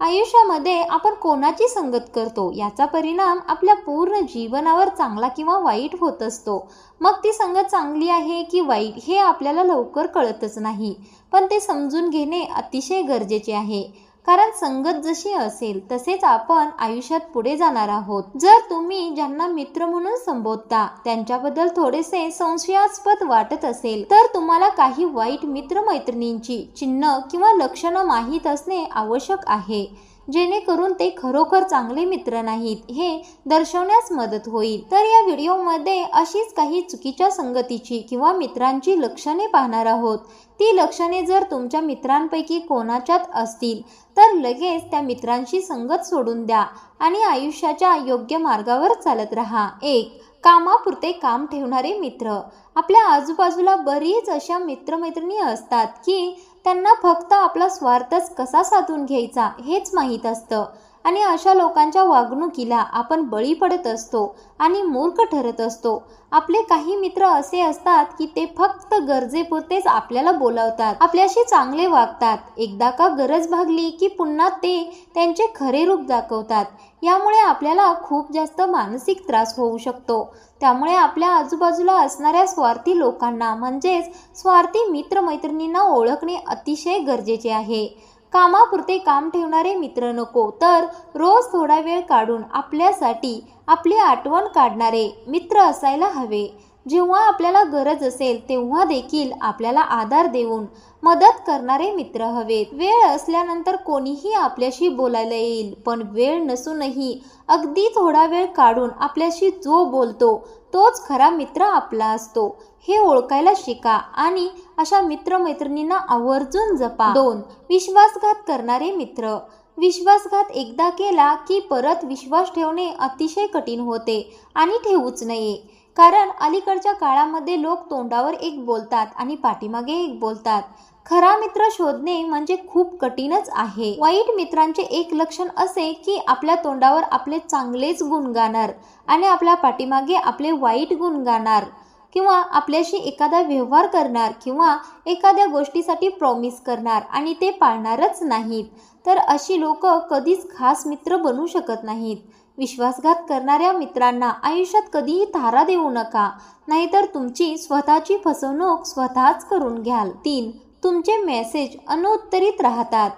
आयुष्यामध्ये आपण कोणाची संगत करतो? याचा परिणाम आपल्या पूर्ण जीवनावर चांगला किंवा वाईट होत असतो. मग ती संगत चांगली आहे की वाईट हे आपल्याला लवकर कळतच नाही. पण ते समजून घेणे अतिशय गरजेचे आहे. कारण संगत जशी असेल तसेच आपण आयुष्यात पुढे जाणार आहोत. जर तुम्ही ज्यांना मित्र म्हणून संबोधता त्यांच्याबद्दल थोडेसे संशयास्पद वाटत असेल तर तुम्हाला काही वाईट मित्रमैत्रिणींची चिन्ह किंवा लक्षणं माहीत असणे आवश्यक आहे. जेणेकरून ते खरोखर चांगले मित्र नाहीत हे दर्शवण्यास मदत होईल. तर या व्हिडिओमध्ये अशीच काही चुकीच्या संगतीची किंवा मित्रांची लक्षणे पाहणार आहोत. ती लक्षणे जर तुमच्या मित्रांपैकी कोणाच्यात असतील तर लगेच त्या मित्रांशी संगत सोडून द्या आणि आयुष्याच्या योग्य मार्गावर चालत राहा. एक कामापुरते काम ठेवणारे मित्र. आपल्या आजूबाजूला बरीच अशा मित्रमैत्रिणी असतात की त्यांना फक्त आपला स्वार्थच कसा साधून घ्यायचा हेच माहीत असतं. आणि अशा लोकांच्या वागणुकीला आपण बळी पडत असतो आणि मूर्ख ठरत असतो. आपले काही मित्र असे असतात की ते फक्त गरजेपुरतेच आपल्याला बोलावतात आपल्याशी चांगले वागतात एकदा का गरज भागली की पुन्हा ते त्यांचे खरे रूप दाखवतात. यामुळे आपल्याला खूप जास्त मानसिक त्रास होऊ शकतो. त्यामुळे आपल्या आजूबाजूला असणाऱ्या स्वार्थी लोकांना म्हणजेच स्वार्थी मित्रमैत्रिणींना ओळखणे अतिशय गरजेचे आहे. कामापुरते काम ठेवणारे मित्र नको तर रोज थोडा वेळ काढून आपल्यासाठी आपली आठवण काढणारे मित्र असायला हवे. जेव्हा आपल्याला गरज असेल तेव्हा देखील आपल्याला आधार देऊन मदत करणारे मित्र हवेत. वेळ असल्यानंतर कोणीही आपल्याशी बोलायला येईल पण वेळ नसूनही अगदी थोडा वेळ काढून आपल्याशी जो बोलतो तोच खरा मित्र आपला असतो. हे ओळखायला शिका आणि अशा मित्रमैत्रिणींना आवर्जून जपा. दोन विश्वासघात करणारे मित्र. विश्वासघात एकदा केला की परत विश्वास ठेवणे अतिशय कठीण होते आणि ठेवूच नये. कारण अलीकडच्या काळामध्ये लोक तोंडावर एक बोलतात आणि पाठीमागे एक बोलतात. खरा मित्र शोधणे म्हणजे खूप कठीणच आहे. वाईट मित्रांचे एक लक्षण असे की आपल्या तोंडावर आपले चांगलेच गुण गाणार आणि आपल्या पाठीमागे आपले वाईट गुण गाणार. किंवा आपल्याशी एखादा व्यवहार करणार किंवा एखाद्या गोष्टीसाठी प्रॉमिस करणार आणि ते पाळणारच नाहीत. तर अशी लोक कधीच खास मित्र बनू शकत नाहीत. विश्वासघात करणाऱ्या मित्रांना आयुष्यात कधीही थारा देऊ नका. नाहीतर तुमची स्वतःची फसवणूक स्वतःच करून घ्याल. तीन तुमचे मेसेज अनुत्तरित राहतात.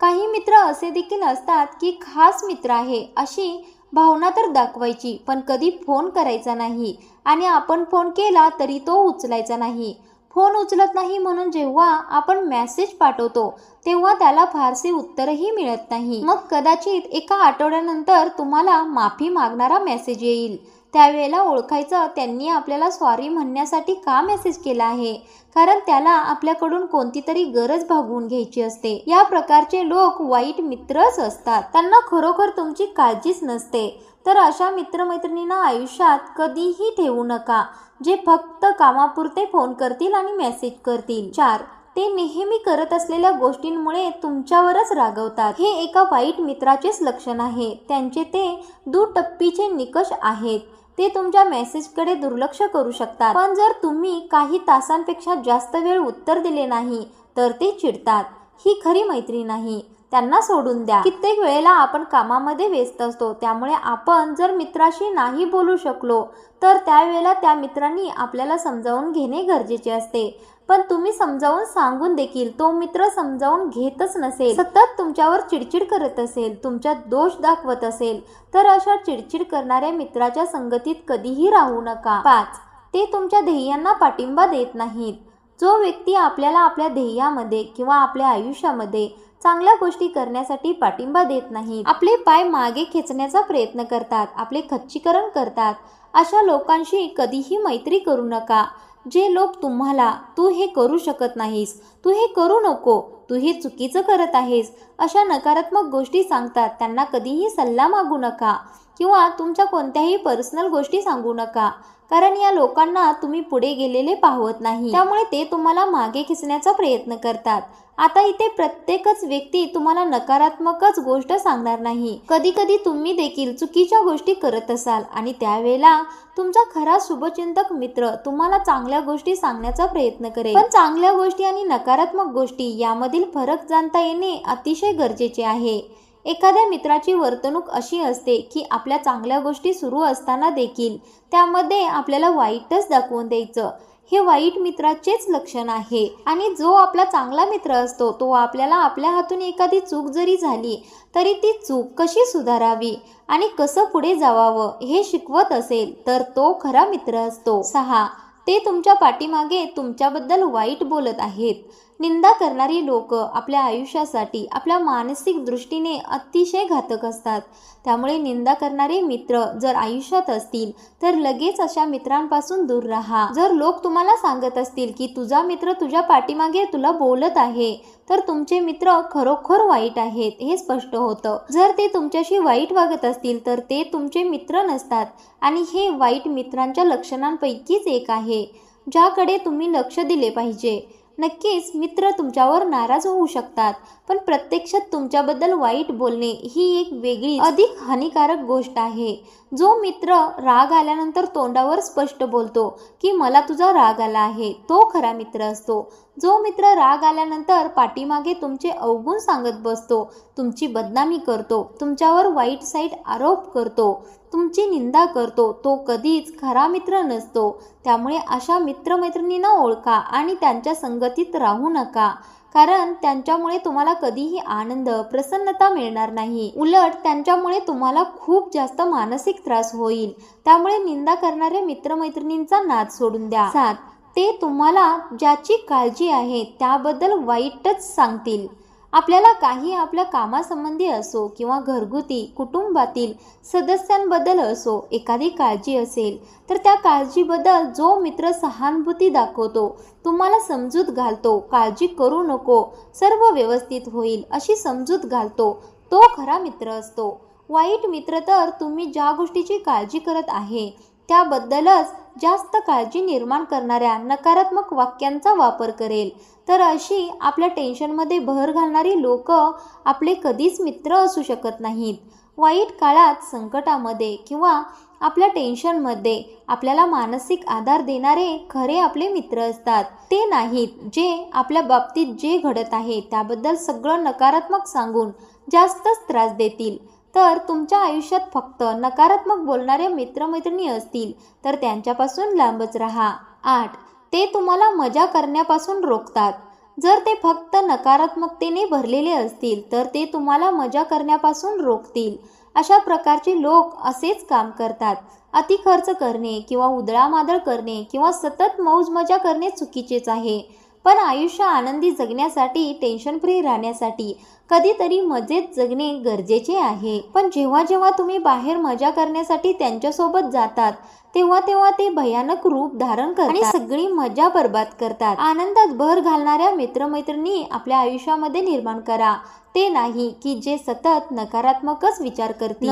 काही मित्र असे देखील असतात की खास मित्र आहे अशी भावना तर दाखवायची पण कधी फोन करायचा नाही. आणि आपण फोन केला तरी तो उचलायचा नाही. फोन उचलत नाही म्हणून जेव्हा आपण मेसेज पाठवतो तेव्हा त्याला फारसे उत्तरही मिळत नाही. मग कदाचित एका आठवड्यानंतर तुम्हाला माफी मागणारा मेसेज येईल. त्यावेळेला ओळखायचं त्यांनी आपल्याला सॉरी म्हणण्यासाठी का मेसेज केला आहे? कारण त्याला आपल्याकडून कोणती तरी गरज भागवून घ्यायची असते. या प्रकारचे लोक वाईट मित्रच असतात. त्यांना खरोखर तुमची काळजीच नसते. तर अशा मित्रमैत्रिणींना आयुष्यात कधीही ठेवू नका. जे फक्त कामापुरते फोन करतील आणि मेसेज करतील. चार ते नेहमी करत असलेल्या गोष्टींमुळे तुमच्यावरच रागवतात. हे एका वाईट मित्राचेच लक्षण आहे. त्यांचे ते दुटप्पीचे निकष आहेत. ते तुमच्या मेसेजकडे दुर्लक्ष करू शकतात. पण जर तुम्ही काही तासांपेक्षा जास्त वेळ उत्तर दिले नाही तर ते चिडतात. ही खरी मैत्री नाही. त्यांना सोडून द्या. कित्येक वेळेला आपण कामामध्ये व्यस्त असतो. त्यामुळे आपण जर मित्राशी नाही बोलू शकलो तर त्यावेळेला त्या मित्रांनी आपल्याला समजावून घेणे गरजेचे असते. पण तुम्ही समजावून सांगून देखील तो मित्र समजावून घेतच नसेल. सतत तुमच्यावर चिडचिड करत असेल तुमच्या दोष दाखवत असेल तर अशा चिडचिड करणाऱ्या मित्राच्या संगतीत कधीही राहू नका. पाच ते तुमच्या ध्येयांना पाठिंबा देत नाहीत. जो व्यक्ती आपल्याला आपल्या ध्येयामध्ये किंवा आपल्या आयुष्यामध्ये चांगल्या गोष्टी करण्यासाठी पाठिंबा देत नाही आपले पाय मागे खेचण्याचा प्रयत्न करतात आपले खच्चीकरण करतात अशा लोकांशी कधीही मैत्री करू नका. जे लोक तुम्हाला तू हे करू शकत नाहीस तू हे करू नको तू हे चुकीचं करत आहेस अशा नकारात्मक गोष्टी सांगतात. त्यांना कधीही सल्ला मागू नका किंवा तुमच्या कोणत्याही पर्सनल गोष्टी सांगू नका कारण या लोकांना तुम्ही पुढे गेलेले पाहत नाही. त्यामुळे ते तुम्हाला मागे खेचण्याचा प्रयत्न करतात. आता इथे प्रत्येकच व्यक्ती तुम्हाला नकारात्मकच गोष्ट सांगणार नाही. कधी कधी तुम्ही देखील चुकीच्या गोष्टी करत असाल आणि त्यावेळेला तुमचा खरा शुभचिंतक मित्र तुम्हाला चांगल्या गोष्टी सांगण्याचा प्रयत्न करेल. पण चांगल्या गोष्टी आणि नकारात्मक गोष्टी यामधील फरक जाणता येणे अतिशय गरजेचे आहे. एखाद्या मित्राची वर्तणूक अशी असते की आपल्या चांगल्या गोष्टी सुरू असताना देखील त्यामध्ये आपल्याला वाईटच दाखवून द्यायचं. हे वाईट मित्राचेच लक्षण आहे. आणि जो आपला चांगला मित्र असतो तो आपल्याला आपल्या हातून एखादी चूक जरी झाली तरी ती चूक कशी सुधारावी आणि कसं पुढे जावावं हे शिकवत असेल तर तो खरा मित्र असतो. सहा ते तुमच्या पाठीमागे तुमच्याबद्दल वाईट बोलत आहेत. निंदा करणारी लोक आपल्या आयुष्यासाठी आपल्या मानसिक दृष्टीने अतिशय घातक असतात. त्यामुळे निंदा करणारे मित्र जर आयुष्यात असतील तर लगेच अशा मित्रांपासून दूर राहा. जर लोक तुम्हाला सांगत असतील की तुझा मित्र तुझ्या पाठीमागे तुला बोलत आहे तर तुमचे मित्र खरोखर वाईट आहेत हे स्पष्ट होतं. जर ते तुमच्याशी वाईट वागत असतील तर ते तुमचे मित्र नसतात आणि हे वाईट मित्रांच्या लक्षणांपैकीच एक आहे ज्याकडे तुम्ही लक्ष दिले पाहिजे. नक्कीच मित्र तुमच्यावर नाराज होऊ शकतात पण प्रत्यक्षात तुमच्याबद्दल वाईट बोलणे ही एक वेगळी अधिक हानिकारक गोष्ट आहे. जो मित्र राग आल्यानंतर तोंडावर स्पष्ट बोलतो की मला तुझा राग आला आहे तो खरा मित्र असतो. जो मित्र राग आल्यानंतर पाठीमागे तुमचे अवगुण सांगत बसतो तुमची बदनामी करतो तुमच्यावर वाईट साईट आरोप करतो तुमची निंदा करतो तो कधीच खरा मित्र नसतो. त्यामुळे अशा मित्रमैत्रिणींना ओळखा आणि त्यांच्या संगतीत राहू नका कारण त्यांच्यामुळे तुम्हाला कधीही आनंद प्रसन्नता मिळणार नाही. उलट त्यांच्यामुळे तुम्हाला खूप जास्त मानसिक त्रास होईल. त्यामुळे निंदा करणाऱ्या मित्रमैत्रिणींचा नाद सोडून द्या. सात. ते तुम्हाला ज्याची काळजी आहे त्याबद्दल वाईटच सांगतील. आपल्याला काही आपल्या कामासंबंधी असो किंवा घरगुती कुटुंबातील सदस्यांबद्दल असो एखादी काळजी असेल तर त्या काळजीबद्दल जो मित्र सहानुभूती दाखवतो तुम्हाला समजूत घालतो काळजी करू नको सर्व व्यवस्थित होईल अशी समजूत घालतो तो खरा मित्र असतो. वाईट मित्र तर तुम्ही ज्या गोष्टीची काळजी करत आहे त्याबद्दलच जास्त काळजी निर्माण करणाऱ्या नकारात्मक वाक्यांचा वापर करेल. तर अशी आपल्या टेन्शनमध्ये भर घालणारी लोक आपले कधीच मित्र असू शकत नाहीत. वाईट काळात संकटामध्ये किंवा आपल्या टेन्शनमध्ये आपल्याला मानसिक आधार देणारे खरे आपले मित्र असतात. ते नाहीत जे आपल्या बाबतीत जे घडत आहे त्याबद्दल सगळं नकारात्मक सांगून जास्तच त्रास देतील. तर तुमच्या आयुष्यात फक्त नकारात्मक बोलणाऱ्या मित्रमैत्रिणी असतील तर त्यांच्यापासून लांबच राहा. आठ. ते तुम्हाला मजा करण्यापासून रोखतात. जर ते फक्त नकारात्मकतेने भरलेले असतील तर ते तुम्हाला मजा करण्यापासून रोखतील. अशा प्रकारचे लोक असेच काम करतात. अति खर्च करणे किंवा उदळामादळ करणे किंवा सतत मौज मजा करणे चुकीचेच आहे. पण आयुष्य आनंदी जगण्यासाठी टेन्शन फ्री राहण्यासाठी कधीतरी मजेत जगणे गरजेचे आहे. पण जेव्हा जेव्हा तुम्ही बाहेर मजा करण्यासाठी त्यांच्यासोबत जातात तेव्हा तेव्हा ते भयानक रूप धारण करतात आणि सगळी मजा बर्बाद करतात. आनंदात भर घालणाऱ्या मित्रमैत्रिणी आपल्या आयुष्यामध्ये निर्माण करा. ते नाही की जे सतत नकारात्मकच विचार करतील.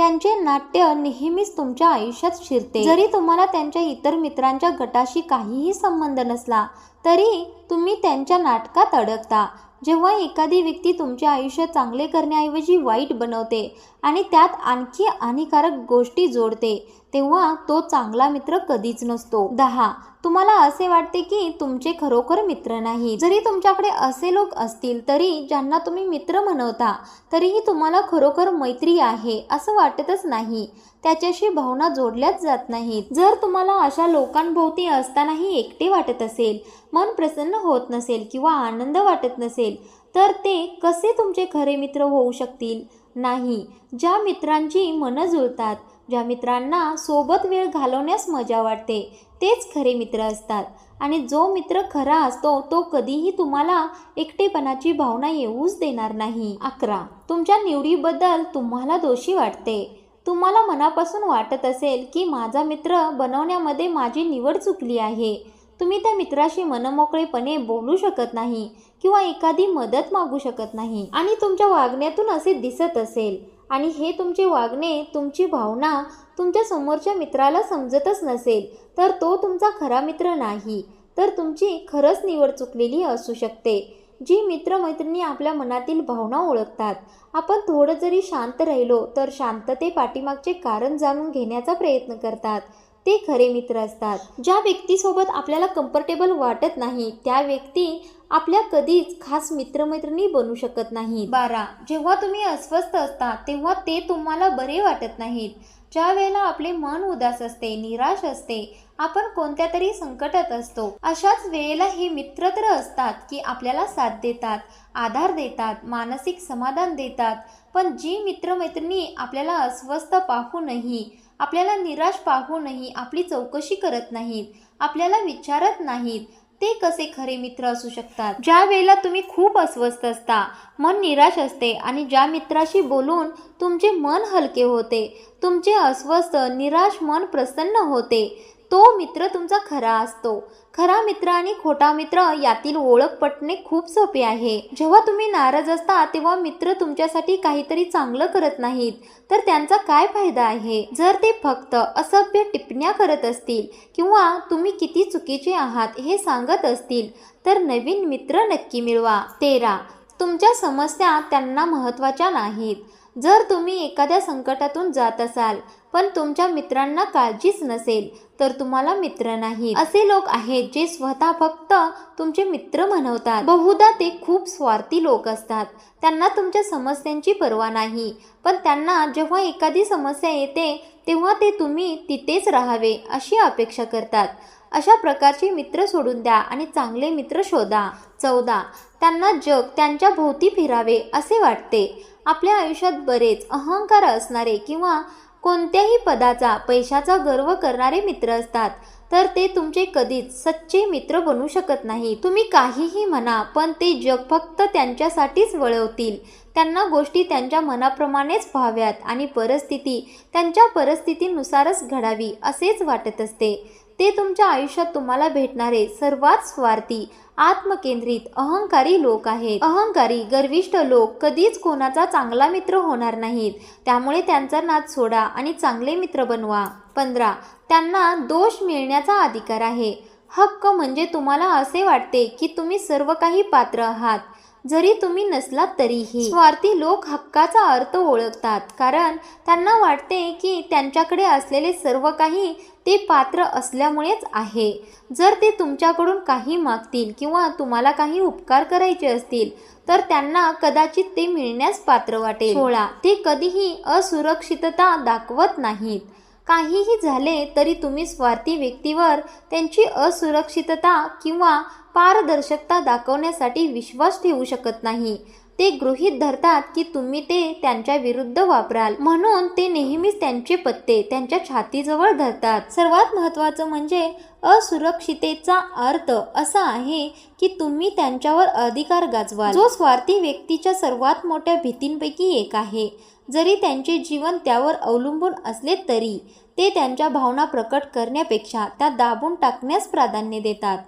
त्यांचे नाट्य नेहमीच तुमच्या आयुष्यात शिरते. जरी तुम्हाला त्यांच्या इतर मित्रांच्या गटाशी काहीही संबंध नसला तरी तुम्ही त्यांच्या नाटकात अडकता. जेव्हा एखादी व्यक्ती तुमचे आयुष्य चांगले करण्याऐवजी वाईट बनवते आणि त्यात आणखी हानिकारक गोष्टी जोडते तेव्हा तो चांगला मित्र कधीच नसतो. दहा तुम्हाला असे वाटते की तुमचे खरोखर मित्र नाही. जरी तुमच्याकडे असे लोक असतील तरी ज्यांना तुम्ही मित्र म्हणवता तरीही तुम्हाला खरोखर मैत्री आहे असं वाटतच नाही. त्याच्याशी भावना जोडल्याच जात नाहीत. जर तुम्हाला अशा लोकांभोवती असतानाही एकटे वाटत असेल मन प्रसन्न होत नसेल किंवा आनंद वाटत नसेल तर ते कसे तुमचे खरे मित्र होऊ शकतील? नाही. ज्या मित्रांची मनं जुळतात ज्या मित्रांना सोबत वेळ घालवण्यास मजा वाटते तेच खरे मित्र असतात. आणि जो मित्र खरा असतो तो कधीही तुम्हाला एकटेपणाची भावना येऊच देणार नाही. अकरा. तुमच्या निवडीबद्दल तुम्हाला दोषी वाटते. तुम्हाला मनापासून वाटत असेल की माझा मित्र बनवण्यामध्ये माझी निवड चुकली आहे. तुम्ही त्या मित्राशी मनमोकळेपणे बोलू शकत नाही किंवा एखादी मदत मागू शकत नाही. आणि तुमच्या वागण्यातून असे दिसत असेल. आणि हे तुमचे वागणे तुमची भावना तुमच्या समोरच्या मित्राला समजतच नसेल तर तो तुमचा खरा मित्र नाही तर तुमची खरंच निवड चुकलेली असू शकते. जी मित्रमैत्रिणी आपल्या मनातील भावना ओळखतात. आपण थोडं जरी शांत राहिलो तर शांतते पाठीमागचे कारण जाणून घेण्याचा प्रयत्न करतात. ते खरे मित्र असतात. ज्या व्यक्तीसोबत आपल्याला कम्फर्टेबल वाटत नाही त्या व्यक्ती आपल्या कधीच खास मित्रमैत्रिणी बनू शकत नाहीत. बारा जेव्हा तुम्ही अस्वस्थ असता तेव्हा ते तुम्हाला बरे वाटत नाहीत. ज्या वेळेला आपले मन उदास असते निराश असते आपण कोणत्या तरी संकटात असतो. अशाच वेळेला हे मित्र तर असतात की आपल्याला साथ देतात आधार देतात मानसिक समाधान देतात. पण जी मित्रमैत्रिणी आपल्याला अस्वस्थ पाहूनही आपल्याला निराश पाहूनही आपली चौकशी करत नाहीत आपल्याला विचारत नाहीत ते कसे खरे मित्र असू शकतात? ज्या वेळेला तुम्ही खूप अस्वस्थ असता मन निराश असते आणि ज्या मित्राशी बोलून तुमचे मन हलके होते तुमचे अस्वस्थ निराश मन प्रसन्न होते तो मित्र तुमचा खरा असतो. खरा मित्र आणि खोटा मित्र यातील ओळख पटणे खूप सोपे आहे. जेव्हा तुम्ही नाराज असता तेव्हा मित्र तुमच्यासाठी काहीतरी चांगलं करत नाहीत. तर त्यांचा काय फायदा आहे? जर ते फक्त असभ्य टिप्पण्या करत असतील किंवा तुम्ही किती चुकीचे आहात हे सांगत असतील तर नवीन मित्र नक्की मिळवा. तेरा. तुमच्या समस्या त्यांना महत्त्वाच्या नाहीत. जर तुम्ही एखाद्या संकटातून जात असाल पण तुमच्या मित्रांना काळजीच नसेल तर तुम्हाला मित्र नाही असे लोक आहेत जे स्वतः फक्त तुमचे मित्र म्हणवतात बहुधा ते खूप स्वार्थी लोक असतात. त्यांना तुमच्या समस्यांची पर्वा नाही. पण त्यांना जेव्हा एखादी समस्या येते तेव्हा ते तुम्ही तिथेच राहावे अशी अपेक्षा करतात. अशा प्रकारचे मित्र सोडून द्या आणि चांगले मित्र शोधा. चौदा. त्यांना जग त्यांच्या भोवती फिरावे असे वाटते. आपल्या आयुष्यात बरेच अहंकार असणारे किंवा कोणत्याही पदाचा पैशाचा गर्व करणारे मित्र असतात तर ते तुमचे कधीच सच्चे मित्र बनू शकत नाही. तुम्ही काहीही म्हणा पण ते जग फक्त त्यांच्यासाठीच वळवतील. त्यांना गोष्टी त्यांच्या मनाप्रमाणेच व्हाव्यात आणि परिस्थिती त्यांच्या परिस्थितीनुसारच घडावी असेच वाटत असते. ते तुमच्या आयुष्यात तुम्हाला भेटणारे सर्वात स्वार्थी आत्मकेंद्रित अहंकारी लोक आहेत. अहंकारी गर्विष्ठ लोक कधीच कोणाचा चांगला मित्र होणार नाहीत. त्यामुळे त्यांचा नाद सोडा आणि चांगले मित्र बनवा. पंधरा त्यांना दोष मिळण्याचा अधिकार आहे. हक्क म्हणजे तुम्हाला असे वाटते की तुम्ही सर्व काही पात्र आहात. जरी तुम्ही नसलात तरीही. स्वार्थी लोक हक्काचा अर्थ ओळखतात. कारण त्यांना वाटते की त्यांच्याकडे असलेले सर्व काही ते पात्र असल्यामुळेच आहे. जर ते तुमच्याकडून काही मागतील किंवा तुम्हाला काही उपकार करायचे असतील तर त्यांना कदाचित ते मिळण्यास पात्र वाटेल. सोळा. ते कधीही असुरक्षितता दाखवत नाहीत. काहीही झाले तरी तुम्ही स्वार्थी व्यक्तीवर त्यांची असुरक्षितता किंवा पारदर्शकता दाखवण्यासाठी विश्वास ठेवू शकत नाही. ते गृहीत धरतात की तुम्ही ते त्यांच्या विरुद्ध वापराल. म्हणून ते नेहमीच त्यांचे पत्ते त्यांच्या छातीजवळ धरतात. सर्वात महत्त्वाचं म्हणजे असुरक्षितेचा अर्थ असा आहे की तुम्ही त्यांच्यावर अधिकार गाजवाल. जो स्वार्थी व्यक्तीच्या सर्वात मोठ्या भीतींपैकी एक आहे. जरी त्यांचे जीवन त्यावर अवलंबून असले तरी ते त्यांच्या भावना प्रकट करण्यापेक्षा त्या दाबून टाकण्यास प्राधान्य देतात.